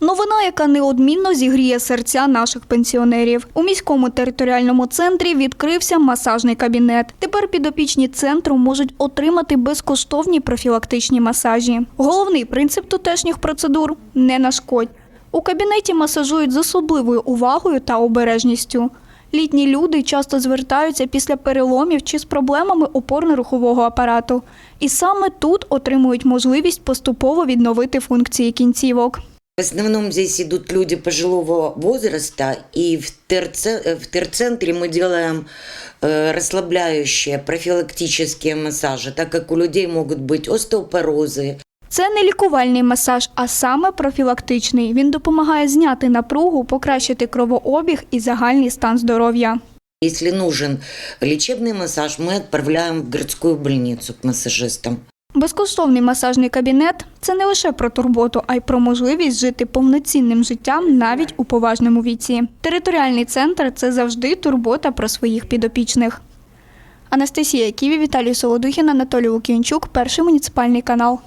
Новина, яка неодмінно зігріє серця наших пенсіонерів. У міському територіальному центрі відкрився масажний кабінет. Тепер підопічні центру можуть отримати безкоштовні профілактичні масажі. Головний принцип тутешніх процедур не нашкодь. У кабінеті масажують з особливою увагою та обережністю. Літні люди часто звертаються після переломів чи з проблемами опорно-рухового апарату. І саме тут отримують можливість поступово відновити функції кінцівок. В основном здесь идут люди пожилого возраста, и в, терце- в терцентре мы делаем э, расслабляющие профилактические массажи, так как у людей могут быть остеопорозы, Це не лікувальний масаж, а саме профілактичний. Він допомагає зняти напругу, покращити кровообіг і загальний стан здоров'я. Если нужен лечебный массаж, мы отправляем в городскую больницу к массажистам. Безкоштовний масажний кабінет це не лише про турботу, а й про можливість жити повноцінним життям навіть у поважному віці. Територіальний центр це завжди турбота про своїх підопічних. Анастасія Ківі, Віталій Солодухін, Анатолій Лук'янчук, перший муніципальний канал.